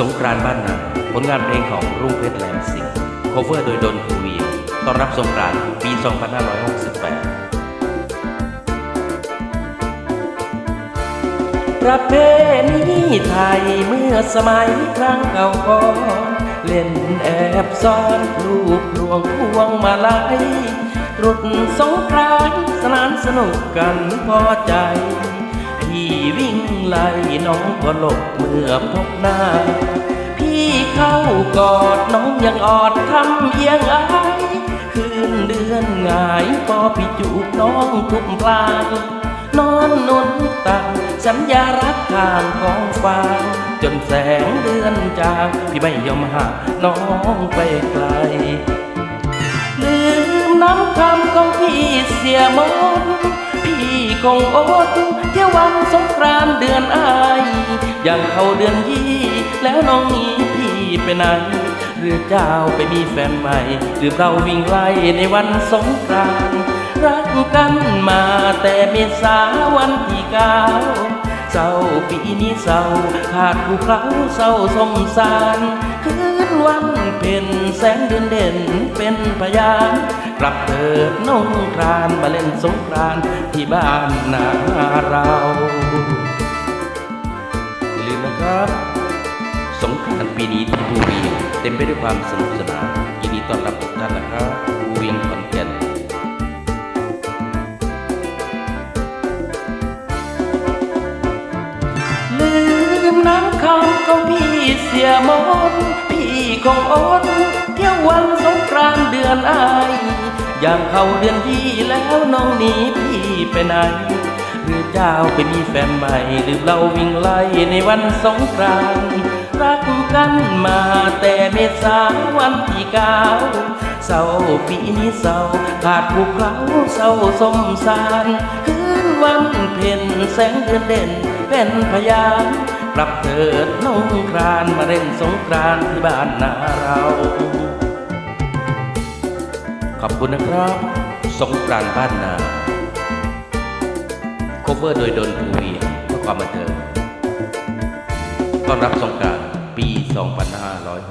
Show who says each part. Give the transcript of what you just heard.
Speaker 1: สงกรานต์บ้านนาผลงานเพลงของรุ่งเพชรแหลมสิงห์โคเวอร์โดยดนทูเวียต้อนรับสงกรานต์ปี 2568 ประเพณีไทยเมื่อสมัยครั้งเก่าก่อนเล่นแอบซ่อนลูกหลวงพวงมาลัยรุดสงกรานต์สนานสนุกกันพอใจ พี่วิ่งไล่น้องก็หลบเมื่อพบหน้า พี่เข้ากอดน้องยังออดทำเอียงอายคืนเดือนหงายพอพี่จูบน้องทุกพลางนอนนุนตังสัญญารักข้างของฟ้าจนแสงเดือนจางพี่ไม่ยอมหาน้องไปไกลลืมน้ำคำของพี่เสียมนพี่คงอด เที่ยววันสงกรานต์เดือนอายอย่างเข้าเดือนยี่แล้วน้องหนีพี่ไปไหนหรือเจ้าไปมีแฟนใหม่ หรือเราวิ่งไล่ในวันสงกรานต์รักกันมาแต่เมษาวันที่เก้าเศร้าปีนี้เศร้าขาดผู้เขาเศร้าสมสารคืน วันเพ็ญแสงเดือนเด่นเป็นพยานกลับเถิดน้องครานมาเล่นสงกรานที่บ้านนาเราอย่าลืมนะครับ สงกรานต์ปีนี้ที่ภูเวียงเต็มไปด้วยความสนุกสนานยินดีต้อนรับ มน้ำคำของพี่เสียมนพี่คงอดเที่ยววันสงกรานเดือนอายอย่างเขาเดือนยี่แล้วน้องหนีพี่ไปไหน หรือเจ้าไปมีแฟนใหม่หรือเราวิ่งไล่ในวันสงกรานรักกันมาแต่เมษาวันที่เก้าเศร้าปีนี้เศร้าขาดผู้เขาเศร้าสมสาร คืนวันเพ็ญแสงเดือนเด่นเป็นพยาน กลับเถิดน้องครานมาเล่นสงกรานที่บ้านนาเรา ขอบคุณนะครับ สงกรานบ้านนาโคเวอร์โดยดนทูเวียเพื่อความบันเทิงต้อนรับสงกรานปี 2560